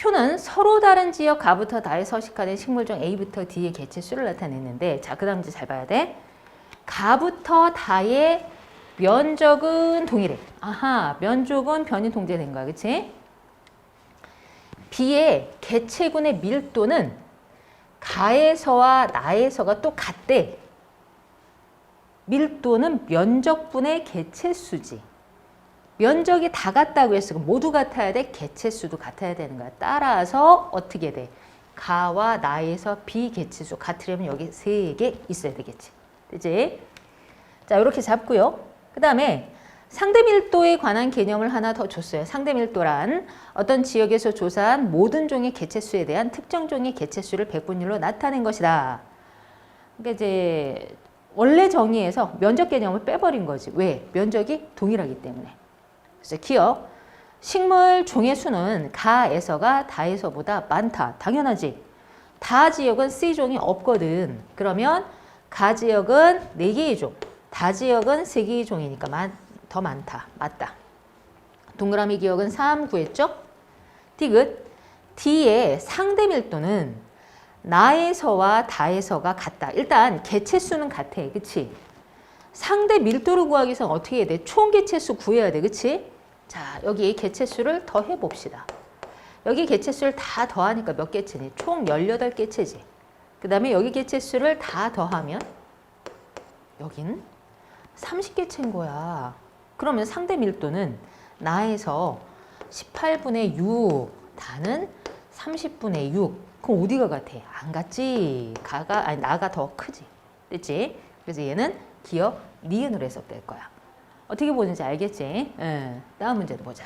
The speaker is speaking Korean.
표는 서로 다른 지역 가부터 다에 서식화된 식물 중 A부터 D의 개체 수를 나타냈는데 자, 그 다음 문제 잘 봐야 돼. 가부터 다의 면적은 동일해. 아하, 면적은 변이 통제된 거야. 그치? B의 개체군의 밀도는 가에서와 나에서가 또 같대. 밀도는 면적분의 개체수지. 면적이 다 같다고. 그럼 모두 같아야 돼. 개체수도 같아야 되는 거야. 따라서 어떻게 돼? 가와 나에서 비 개체수 같으려면 여기 세 개 있어야 되겠지. 그지? 자, 이렇게 잡고요. 그 다음에 상대 밀도에 관한 개념을 하나 더 줬어요. 상대 밀도란 어떤 지역에서 조사한 모든 종의 개체수에 대한 특정 종의 개체수를 백분율로 나타낸 것이다. 그러니까 이제 원래 정의에서 면적 개념을 빼버린 거지. 왜? 면적이 동일하기 때문에. 그래서 기억. 식물 종의 수는 가에서가 다에서보다 많다. 당연하지. 다 지역은 C종이 없거든. 그러면 가 지역은 4개의 종, 다 지역은 3개의 종이니까 많, 더 많다. 맞다. 동그라미 기억은 3 구했죠? 디귿. D의 상대 밀도는 나에서와 다에서가 같다. 일단 개체수는 같아. 그치? 상대 밀도를 구하기 위해서는 어떻게 해야 돼? 총 개체수 구해야 돼. 그치? 자, 여기 개체수를 더 해 봅시다. 여기 개체수를 다 더하니까 몇 개체니? 총 18개체지. 그 다음에 여기 개체수를 다 더하면 여긴 30개체인 거야. 그러면 상대 밀도는 나에서 18분의 6, 다는 30분의 6. 그럼 어디가 같아? 안 같지? 가가, 아니, 나가 더 크지. 됐지? 그래서 얘는 기억 니은으로 해석될 거야. 어떻게 보는지 알겠지? 응. 다음 문제도 보자.